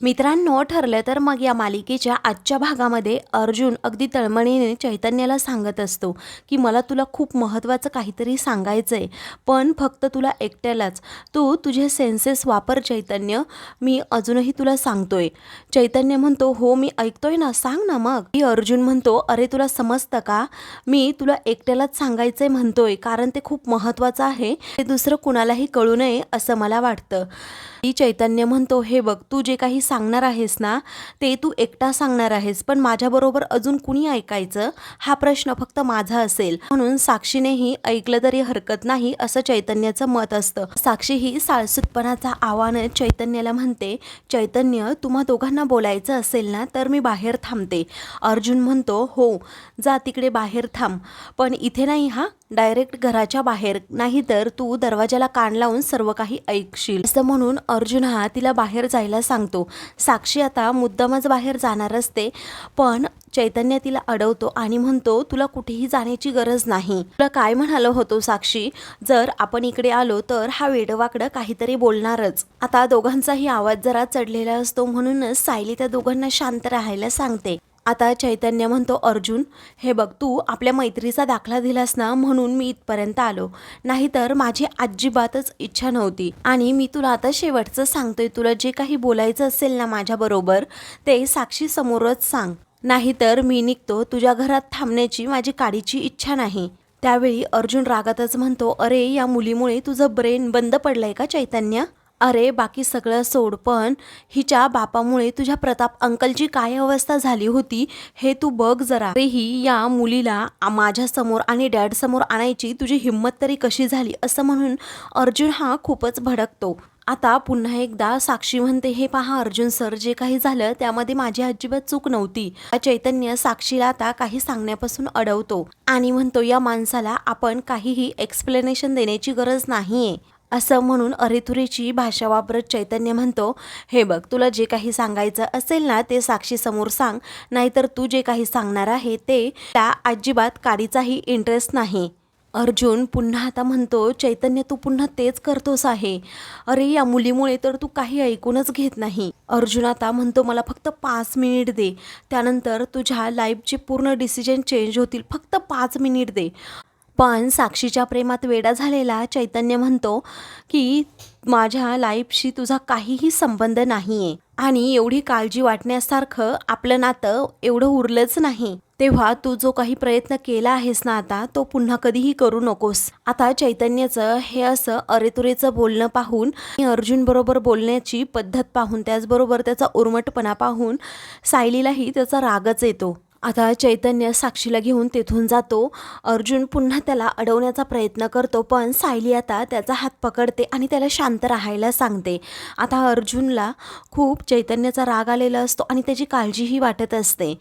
मित्रांनो ठरलं तर मग या मालिकेच्या आजच्या भागामध्ये अर्जुन अगदी तळमळीने चैतन्याला सांगत असतो की मला तुला खूप महत्त्वाचं काहीतरी सांगायचं आहे पण फक्त तुला एकट्यालाच. तू तुझे सेन्सेस वापर चैतन्य. मी अजूनही तुला सांगतोय. चैतन्य म्हणतो हो मी ऐकतोय ना सांग ना मग. की अर्जुन म्हणतो अरे तुला समजतं का? मी तुला एकट्यालाच सांगायचं आहे म्हणतोय कारण ते खूप महत्त्वाचं आहे. ते दुसरं कुणालाही कळू नये असं मला वाटतं. की चैतन्य म्हणतो हे बघ तू जे काही सांगणार आहेस ना ते तू एकटा सांगणार आहेस. पण माझ्याबरोबर अजून कुणी ऐकायचं? हा प्रश्न फक्त माझा असेल. म्हणून साक्षीनेही ऐकलं तरी हरकत नाही असं चैतन्याचं मत असतं. साक्षी ही साळसूतपणाचा आव्हान चैतन्याला म्हणते चैतन्य तुम्हा दोघांना बोलायचं असेल ना तर मी बाहेर थांबते. अर्जुन म्हणतो हो जा तिकडे बाहेर थांब. पण इथे नाही हा. डायरेक्ट घराच्या बाहेर. नाहीतर तू दरवाजाला कान लावून सर्व काही ऐकशील. असं म्हणून अर्जुन हा तिला बाहेर जायला सांगतो. साक्षी आता मुद्दामच बाहेर जाणार असते पण चैतन्य तिला अडवतो आणि म्हणतो तुला कुठेही जाण्याची गरज नाही. तुला काय म्हणालो होतो साक्षी? जर आपण इकडे आलो तर हा वेडवाकडं काहीतरी बोलणारच. आता दोघांचाही आवाज जरा चढलेला असतो म्हणूनच सायली त्या दोघांना शांत राहायला सांगते. आता चैतन्य म्हणतो अर्जुन हे बघ तू आपल्या मैत्रीचा दाखला दिलास ना म्हणून मी इथपर्यंत आलो. नाहीतर माझी अजिबातच इच्छा नव्हती. आणि मी तुला आता शेवटचं सांगतोय तुला जे काही बोलायचं असेल ना माझ्याबरोबर ते साक्षी समोरच सांग. नाहीतर मी निघतो तुझ्या घरात थांबण्याची माझी काडीची इच्छा नाही. त्यावेळी अर्जुन रागातच म्हणतो अरे या मुलीमुळे तुझं ब्रेन बंद पडलंय का चैतन्य? अरे बाकी सगळं सोड पण हिच्या बापामुळे तुझ्या प्रताप अंकलची काय अवस्था झाली होती हे तू बघ जरा. तरीही या मुलीला माझ्यासमोर आणि डॅडसमोर आणायची तुझी हिंमत तरी कशी झाली असं म्हणून अर्जुन हा खूपच भडकतो. आता पुन्हा एकदा साक्षी म्हणते हे पहा अर्जुन सर जे काही झालं त्यामध्ये माझी अजिबात चूक नव्हती. चैतन्य साक्षीला आता काही सांगण्यापासून अडवतो आणि म्हणतो या माणसाला आपण काहीही एक्सप्लेनेशन देण्याची गरज नाहीये. असं म्हणून अरेतुरेची भाषा वापरत चैतन्य म्हणतो हे बघ तुला जे काही सांगायचं असेल ना ते साक्षीसमोर सांग नाहीतर तू जे काही सांगणार आहे ते त्या अजिबात काडीचाही इंटरेस्ट नाही. अर्जुन पुन्हा आता म्हणतो चैतन्य तू पुन्हा तेच करतोस आहे. अरे या मुलीमुळे तर तू काही ऐकूनच घेत नाही. अर्जुन आता म्हणतो मला फक्त पाच मिनिट दे. त्यानंतर तुझ्या लाईफचे पूर्ण डिसिजन चेंज होतील. फक्त पाच मिनिट दे. पण साक्षीच्या प्रेमात वेडा झालेला चैतन्य म्हणतो की माझ्या लाईफशी तुझा काहीही संबंध नाही आहे आणि एवढी काळजी वाटण्यासारखं आपलं नातं एवढं उरलंच नाही. तेव्हा तू जो काही प्रयत्न केला आहेस ना आता तो पुन्हा कधीही करू नकोस आता चैतन्याचं हे असं अरेतुरेचं बोलणं पाहून आणि अर्जुन बरोबर बोलण्याची पद्धत पाहून त्याचबरोबर त्याचा उर्मटपणा पाहून सायलीलाही त्याचा रागच येतो. आता चैतन्य साक्षीला घेऊन तेथून जातो. अर्जुन पुन्हा त्याला अडवण्याचा प्रयत्न करतो पण सायली आता त्याचा हात पकडते आणि त्याला शांत राहायला सांगते. आता अर्जुनला खूप चैतन्याचा राग आलेला असतो आणि त्याची काळजीही वाटत असते.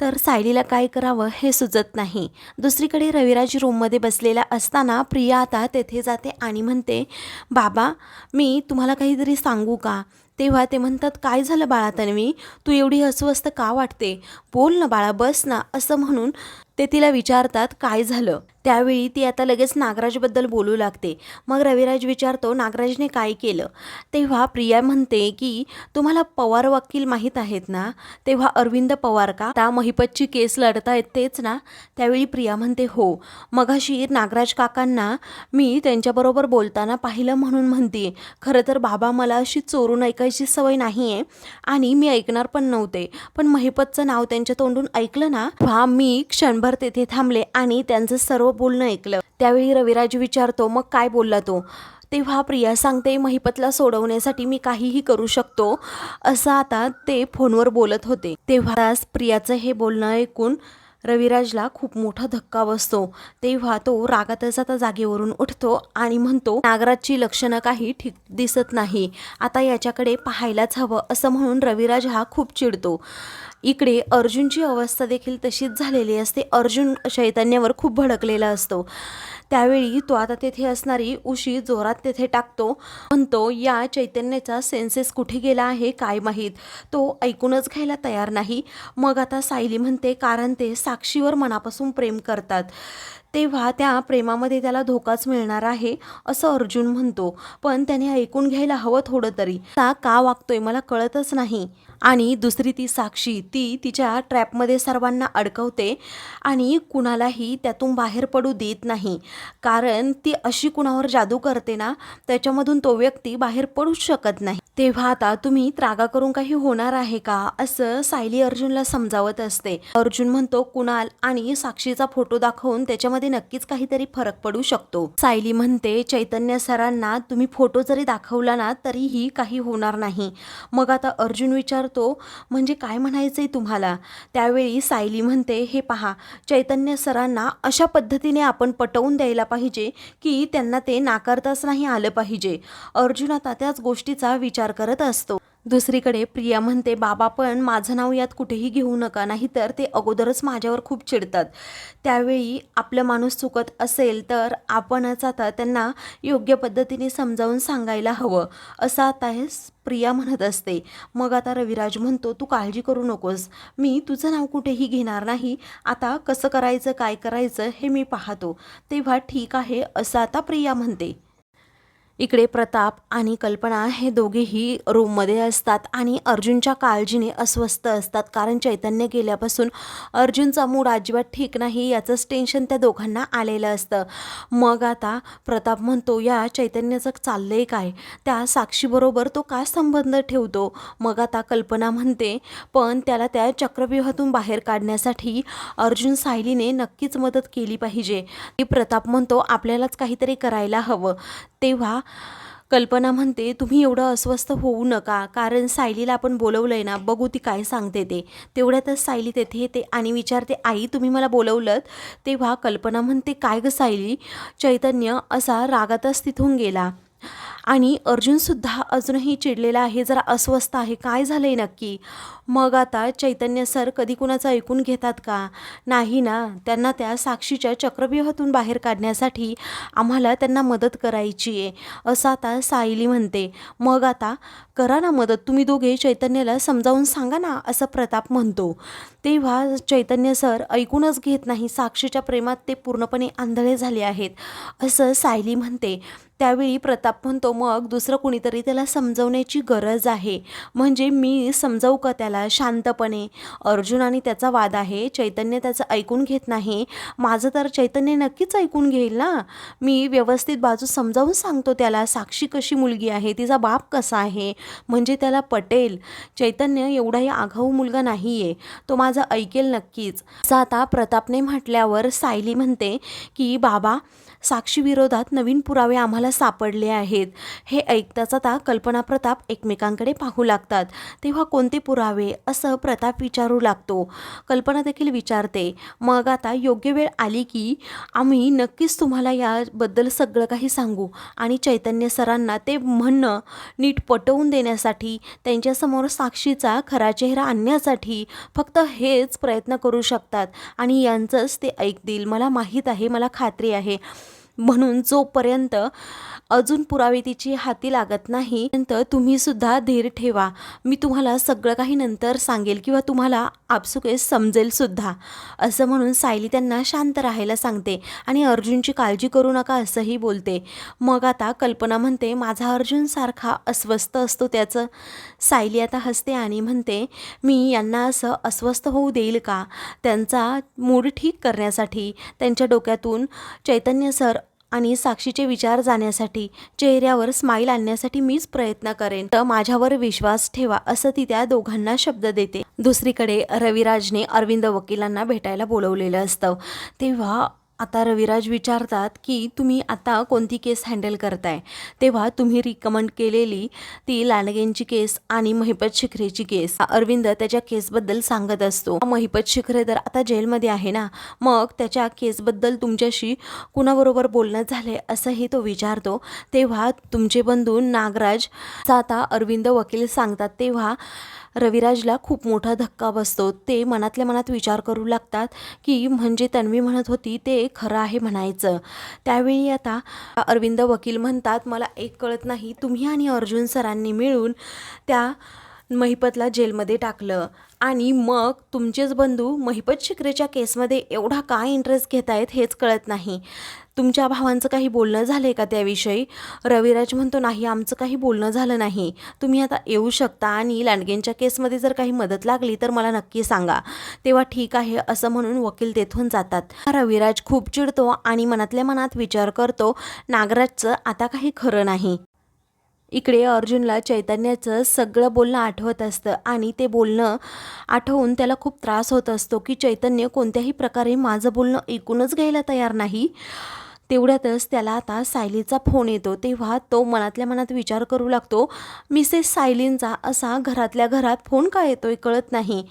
तर सायलीला काय करावं हे सुचत नाही. दुसरीकडे रविराज रूममध्ये बसलेला असताना प्रिया आता तेथे जाते आणि म्हणते बाबा मी तुम्हाला काहीतरी सांगू का? तेव्हा ते म्हणतात काय झालं बाळा तन्वी? तू एवढी अस्वस्थ का वाटते? बोल ना बाळा बस ना असं म्हणून ते तिला विचारतात काय झालं? त्यावेळी ती आता लगेच नागराजबद्दल बोलू लागते. मग रविराज विचारतो नागराजने काय केलं? तेव्हा प्रिया म्हणते की तुम्हाला पवार वकील माहीत आहेत ना? तेव्हा अरविंद पवार का? त्या महिपतची केस लढतायत तेच ना? त्यावेळी प्रिया म्हणते हो. मगाशी नागराज काकांना मी त्यांच्याबरोबर बोलताना पाहिलं म्हणून म्हणते. खरं तर बाबा मला अशी चोरून ऐकायची सवय नाही आहे आणि मी ऐकणार पण नव्हते. पण महिपतचं नाव त्यांच्या तोंडून ऐकलं ना हा मी क्षणभर तेथे थांबले आणि त्यांचं सर्व बोलणं ऐकलं. त्यावेळी रविराज विचारतो मग काय बोलला तो? तेव्हा प्रिया सांगते महिपतला सोडवण्यासाठी मी काहीही करू शकतो असं आता ते फोनवर बोलत होते. तेव्हा प्रियाचं हे बोलणं ऐकून रविराजला खूप मोठा धक्का बसतो. तेव्हा तो रागातच आता जागेवरून उठतो आणि म्हणतो नागराजची लक्षणं काही ठीक दिसत नाही. आता याच्याकडे पाहायलाच हवं असं म्हणून रविराज हा खूप चिडतो. इकडे अर्जुनची अवस्था देखील तशीच झालेली असते. अर्जुन चैतन्यावर खूप भडकलेला असतो. त्यावेळी तो आता तेथे असणारी उशी जोरात तेथे टाकतो. म्हणतो या चैतन्याचा सेन्सेस कुठे गेला आहे काय माहीत? तो ऐकूनच घ्यायला तयार नाही. मग आता सायली म्हणते कारण ते साक्षीवर मनापासून प्रेम करतात. तेव्हा त्या प्रेमामध्ये त्याला धोकाच मिळणार आहे असं अर्जुन म्हणतो. पण त्याने ऐकून घ्यायला हवं थोडं तरी. ता का वागतोय मला कळतच नाही. आणि दुसरी ती साक्षी ती तिच्या ट्रॅपमध्ये सर्वांना अडकवते आणि कुणालाही त्यातून बाहेर पडू देत नाही. कारण ती अशी कुणावर जादू करते ना त्याच्यामधून तो व्यक्ती बाहेर पडूच शकत नाही. तेव्हा आता तुम्ही त्रागा करून काही होणार आहे का असं सायली अर्जुनला समजावत असते. अर्जुन म्हणतो कुणाल आणि साक्षीचा फोटो दाखवून त्याच्यामध्ये नक्कीच काहीतरी फरक पडू शकतो. सायली म्हणते चैतन्य सरांना तुम्ही फोटो जरी दाखवला ना तरीही काही होणार नाही. मग आता अर्जुन विचारतो म्हणजे काय म्हणायचंय तुम्हाला? त्यावेळी सायली म्हणते हे पहा चैतन्य सरांना अशा पद्धतीने आपण पटवून द्यायला पाहिजे की त्यांना ते नाकारताच नाही आलं पाहिजे. अर्जुन आता त्याच गोष्टीचा विचार करत असतो. दुसरीकडे प्रिया म्हणते बाबा पण माझं नाव यात कुठेही घेऊ नका नाहीतर ते अगोदरच माझ्यावर खूप चिडतात. त्यावेळी आपलं माणूस चुकत असेल तर आपणच आता त्यांना योग्य पद्धतीने समजावून सांगायला हवं. असं आता हे प्रिया म्हणत असते. मग आता रविराज म्हणतो तू काळजी करू नकोस. मी तुझं नाव कुठेही घेणार नाही. आता कसं करायचं काय करायचं हे मी पाहतो. तेव्हा ठीक आहे असं आता प्रिया म्हणते. इकडे प्रताप आणि कल्पना हे दोघेही रूममध्ये असतात आणि अर्जुनच्या काळजीने अस्वस्थ असतात. कारण चैतन्य गेल्यापासून अर्जुनचा मूड अजिबात ठीक नाही याचंच टेन्शन त्या दोघांना आलेलं असतं. मग आता प्रताप म्हणतो या चैतन्याचं चाललंय काय? त्या साक्षीबरोबर तो काय संबंध ठेवतो? मग आता कल्पना म्हणते पण त्याला त्या चक्रव्यूहातून बाहेर काढण्यासाठी अर्जुन सायलीने नक्कीच मदत केली पाहिजे. ती प्रताप म्हणतो आपल्यालाच काहीतरी करायला हवं. तेव्हा कल्पना म्हणते तुम्ही एवढं अस्वस्थ होऊ नका कारण सायलीला आपण बोलवलं आहे ना बघू ती काय सांगते ते. तेवढ्यातच सायली तेथे येते आणि विचारते आई तुम्ही मला बोलवलं तेव्हा कल्पना म्हणते काय गं सायली? चैतन्य असा रागातच तिथून गेला. आणि अर्जुनसुद्धा अजूनही चिडलेला आहे जरा अस्वस्थ आहे. काय झालं आहे नक्की? मग आता चैतन्य सर कधी कुणाचं ऐकून घेतात का? नाही ना. त्यांना त्या साक्षीच्या चक्रव्यूहातून बाहेर काढण्यासाठी आम्हाला त्यांना मदत करायची आहे असं आता सायली म्हणते. मग आता करा ना मदत. तुम्ही दोघे चैतन्याला समजावून सांगा ना असं प्रताप म्हणतो. तेव्हा चैतन्य सर ऐकूनच घेत नाही. साक्षीच्या प्रेमात ते पूर्णपणे आंधळे झाले आहेत असं सायली म्हणते. त्यावेळी प्रताप म्हणतो मग दुसरं कुणीतरी त्याला समजवण्याची गरज आहे. म्हणजे मी समजावू का त्याला शांतपणे? अर्जुन आणि त्याचा वाद आहे. चैतन्य त्याचं ऐकून घेत नाही. माझं तर चैतन्य नक्कीच ऐकून घेईल ना? मी व्यवस्थित बाजू समजावून सांगतो त्याला साक्षी कशी मुलगी आहे तिचा बाप कसा आहे? म्हणजे त्याला पटेल. चैतन्य एवढाही आघाऊ मुलगा नाही आहे तो माझा ऐकेल नक्कीच. असं आता प्रतापने म्हटल्यावर सायली म्हणते की बाबा साक्षीविरोधात नवीन पुरावे आम्हाला सापडले आहेत. हे ऐकताच आता कल्पना प्रताप एकमेकांकडे पाहू लागतात. तेव्हा कोणते पुरावे? असं प्रताप विचारू लागतो. कल्पना देखील विचारते. मग आता योग्य वेळ आली की आम्ही नक्कीच तुम्हाला याबद्दल सगळं काही सांगू. आणि चैतन्य सरांना ते म्हणणं नीट पटवून देण्यासाठी त्यांच्यासमोर साक्षीचा खरा चेहरा आणण्यासाठी फक्त हेच प्रयत्न करू शकतात. आणि यांचंच ते ऐकतील. मला माहीत आहे मला खात्री आहे. म्हणून जोपर्यंत अजून पुरावे तिची हाती लागत नाही नंतर तुम्ही सुद्धा धीर ठेवा. मी तुम्हाला सगळं काही नंतर सांगेल किंवा तुम्हाला आपसुकेस समजेल सुद्धा. असं म्हणून सायली त्यांना शांत राहायला सांगते आणि अर्जुनची काळजी करू नका असंही बोलते. मग आता कल्पना म्हणते माझा अर्जुन सारखा अस्वस्थ असतो त्याचं. सायली आता हसते आणि म्हणते मी यांना असं अस्वस्थ होऊ देईल का? त्यांचा मूड ठीक करण्यासाठी त्यांच्या डोक्यातून चैतन्य सर आणि साक्षीचे विचार जाण्यासाठी चेहऱ्यावर स्माईल आणण्यासाठी मीच प्रयत्न करेन. तर माझ्यावर विश्वास ठेवा असं ती त्या दोघांना शब्द देते. दुसरीकडे रविराजने अरविंद वकिलांना भेटायला बोलवलेलं असतं. तेव्हा आता रविराज विचारतात की तुम्ही आता कोणती केस हँडल करताय? तेव्हा तुम्ही रिकमेंड केलेली ती लांडगेंची केस आणि महिपत शिखरेची केस. अरविंद त्याच्या केसबद्दल सांगत असतो. महिपत शिखरे तर आता जेलमध्ये आहे ना? मग त्याच्या केसबद्दल तुमच्याशी कुणाबरोबर बोलणं झाले असंही तो विचारतो. तेव्हा तुमचे बंधू नागराज आता अरविंद वकील सांगतात. तेव्हा रविराजला खूप मोठा धक्का बसतो. ते मनातल्या मनात विचार करू लागतात की म्हणजे तन्वी म्हणत होती ते खरं आहे म्हणायचं. त्यावेळी आता अरविंद वकील म्हणतात मला एक कळत नाही तुम्ही आणि अर्जुन सरांनी मिळून त्या महिपतला जेलमध्ये टाकलं. आणि मग तुमचेच बंधू महिपत शिकरेच्या केसमध्ये एवढा काय इंटरेस्ट घेत आहेत हेच कळत नाही. तुमच्या भावांचं काही बोलणं झालं आहे का त्याविषयी? रविराज म्हणतो नाही आमचं काही बोलणं झालं नाही. तुम्ही आता येऊ शकता आणि लांडगेंच्या केसमध्ये जर काही मदत लागली तर मला नक्की सांगा. तेव्हा ठीक आहे असं म्हणून वकील तेथून जातात. रविराज खूप चिडतो आणि मनातल्या मनात विचार करतो नागराजचं आता काही खरं नाही. इकडे अर्जुनला चैतन्याचं सगळं बोलणं आठवत असतं आणि ते बोलणं आठवून त्याला खूप त्रास होत असतो की चैतन्य कोणत्याही प्रकारे माझं बोलणं ऐकूनच घ्यायला तयार नाही. तेवढ्यातच त्याला आता सायलीचा फोन येतो. तेव्हा तो मनातल्या मनात विचार करू लागतो मिसेस सायलींचा असा घरातल्या घरात फोन का येतोय कळत नाही.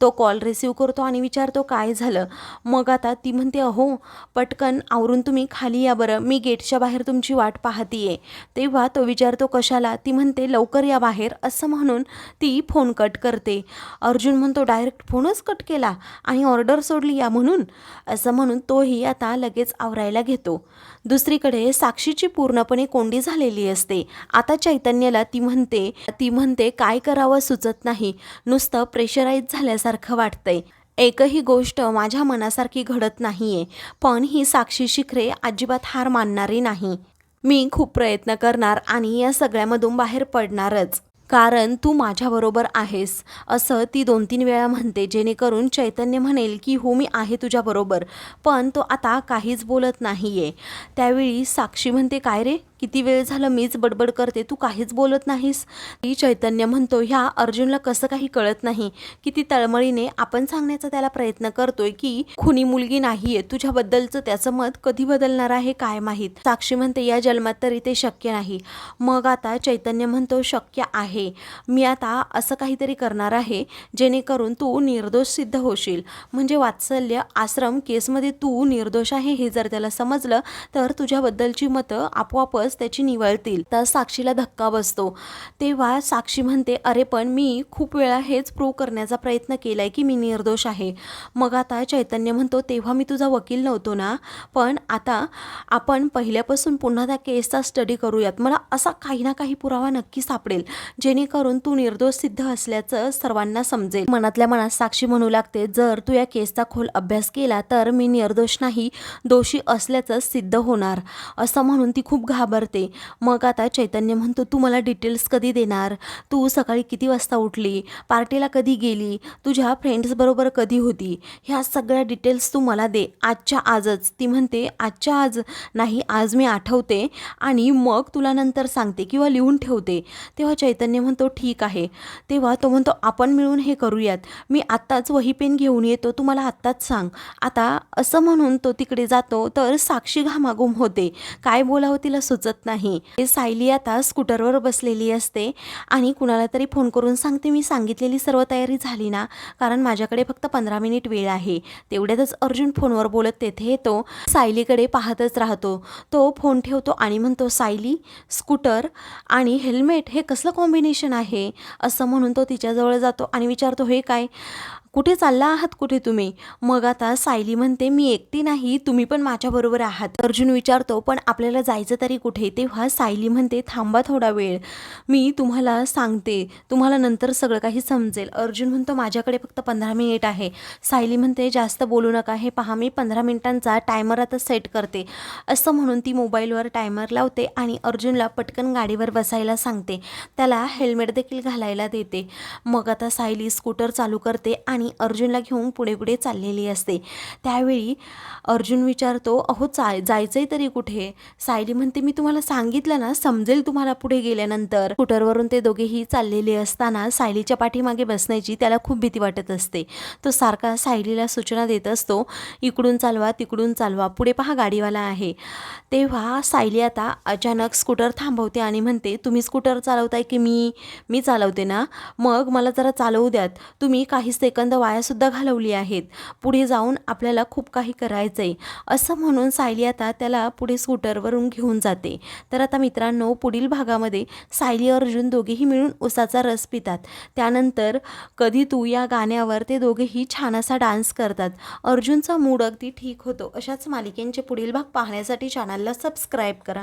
तो कॉल रिसीव करतो आणि विचारतो काय झालं? मग आता ती म्हणते अहो पटकन आवरून तुम्ही खाली या बरं. मी गेटच्या बाहेर तुमची वाट पाहतीये. तेव्हा तो विचारतो कशाला? ती म्हणते लवकर या बाहेर. असं म्हणून ती फोन कट करते. अर्जुन म्हणतो डायरेक्ट फोनच कट केला आणि ऑर्डर सोडली या म्हणून. असं म्हणून तोही आता लगेच आवरायला घेतो. दुसरीकडे साक्षीची पूर्णपणे कोंडी झालेली असते. आता चैतन्याला ती म्हणते ती म्हणते काय करावं सुचत नाही. नुसतं प्रेशराईज झाल्यासारखं वाटतंय. एकही गोष्ट माझ्या मनासारखी घडत नाहीये. पण ही साक्षी शिखरे अजिबात हार मानणारी नाही. मी खूप प्रयत्न करणार आणि या सगळ्यामधून बाहेर पडणारच. कारण तू माझ्याबरोबर आहेस. असं ती दोन तीन वेळा म्हणते जेणेकरून चैतन्य म्हणेल की हो मी आहे तुझ्याबरोबर पण तो आता काहीच बोलत नाही आहे त्यावेळी साक्षी म्हणते काय रे? किती वेळ झालं मीच बडबड करते तू काहीच बोलत नाहीस. ती चैतन्य म्हणतो ह्या अर्जुनला कसं काही कळत नाही. किती तळमळीने आपण सांगण्याचा त्याला प्रयत्न करतोय की खुनी मुलगी नाहीये तुझ्याबद्दलचं त्याचं मत कधी बदलणार आहे काय माहीत? साक्षी म्हणते या जन्मात तरी ते शक्य नाही. मग आता चैतन्य म्हणतो शक्य आहे. मी आता असं काहीतरी करणार आहे जेणेकरून तू निर्दोष सिद्ध होशील. म्हणजे वात्सल्य आश्रम केसमध्ये तू निर्दोष आहे हे जर त्याला समजलं तर तुझ्याबद्दलची मतं आपोआपच त्याची निवळतील तर साक्षीला धक्का बसतो. तेव्हा साक्षी म्हणते अरे पण मी खूप वेळा हेच प्रूव्ह करण्याचा प्रयत्न केलाय की मी निर्दोष आहे. मग आता चैतन्य म्हणतो तेव्हा मी तुझा वकील नव्हतो ना? पण आता आपण पहिल्यापासून पुन्हा त्या केसचा स्टडी करूयात. मला असा काही ना काही पुरावा नक्की सापडेल. जेणेकरून तू निर्दोष सिद्ध असल्याचं सर्वांना समजेल. मनातल्या मनात साक्षी म्हणू लागते जर तू या केसचा खोल अभ्यास केला तर मी निर्दोष नाही दोषी असल्याचं सिद्ध होणार. असं म्हणून ती खूप घाबर करते मग आता चैतन्य म्हणतो तू मला डिटेल्स कधी देणार? तू सकाळी किती वाजता उठली? पार्टीला कधी गेली? तुझ्या फ्रेंड्सबरोबर कधी होती? ह्या सगळ्या डिटेल्स तू मला दे. आजच्या आजच. ती म्हणते आजच्या आज नाही आज मी आठवते आणि मग तुला नंतर सांगते किंवा लिहून ठेवते. तेव्हा चैतन्य म्हणतो ठीक आहे. तेव्हा तो म्हणतो आपण मिळून हे करूयात. मी आत्ताच वही पेन घेऊन येतो. तू मला आत्ताच सांग. आता असं म्हणून तो तिकडे जातो तर साक्षी घामाघूम होते. काय बोलावं तिला सुचत नाही. सायली आता स्कूटरवर बसलेली असते आणि कुणाला तरी फोन करून सांगते मी सांगितलेली सर्व तयारी झाली ना कारण माझ्याकडे फक्त पंधरा मिनिट वेळ आहे. तेवढ्यातच अर्जुन फोनवर बोलत तेथे येतो. सायलीकडे पाहतच राहतो. तो फोन ठेवतो आणि म्हणतो सायली स्कूटर आणि हेल्मेट हे कसलं कॉम्बिनेशन आहे? असं म्हणून तो तिच्याजवळ जातो आणि विचारतो हे काय? कुठे चालला आहात कुठे तुम्ही? मग आता सायली म्हणते मी एकटी नाही तुम्ही पण माझ्याबरोबर आहात. अर्जुन विचारतो पण आपल्याला जायचं तरी कुठे? तेव्हा सायली म्हणते थांबा थोडा वेळ मी तुम्हाला सांगते तुम्हाला नंतर सगळं काही समजेल. अर्जुन म्हणतो माझ्याकडे फक्त पंधरा मिनिट आहे. सायली म्हणते जास्त बोलू नका हे पहा मी पंधरा मिनिटांचा टायमर आता सेट करते. असं म्हणून ती मोबाईलवर टायमर लावते आणि अर्जुनला पटकन गाडीवर बसायला सांगते. त्याला हेल्मेट देखील घालायला देते. मग आता सायली स्कूटर चालू करते आणि अर्जुनला घेऊन पुढे पुढे चाललेली असते. त्यावेळी अर्जुन विचारतो अहो चा जायचंय तरी कुठे? सायली म्हणते मी तुम्हाला सांगितलं ना समजेल तुम्हाला पुढे गेल्यानंतर. स्कूटरवरून ते दोघेही चाललेले असताना सायलीच्या पाठीमागे बसण्याची त्याला खूप भीती वाटत असते. तो सारखा सायलीला सूचना देत असतो इकडून चालवा तिकडून चालवा पुढे पहा गाडीवाला आहे. तेव्हा सायली आता अचानक स्कूटर थांबवते आणि म्हणते तुम्ही स्कूटर चालवताय की मी? मी चालवते ना? मग मला जरा चालवू द्यात. तुम्ही काही सेकंद वायासुद्धा घालवली आहेत. पुढे जाऊन आपल्याला खूप काही करायचं आहे असं म्हणून सायली आता त्याला पुढे स्कूटरवरून घेऊन जाते. तर आता मित्रांनो पुढील भागामध्ये सायली अर्जुन दोघेही मिळून उसाचा रस पितात. त्यानंतर कधी तू या गाण्यावर ते दोघेही छान असा डान्स करतात. अर्जुनचा मूड अगदी ठीक होतो. अशाच मालिकेंचे पुढील भाग पाहण्यासाठी चॅनलला सबस्क्राईब करा.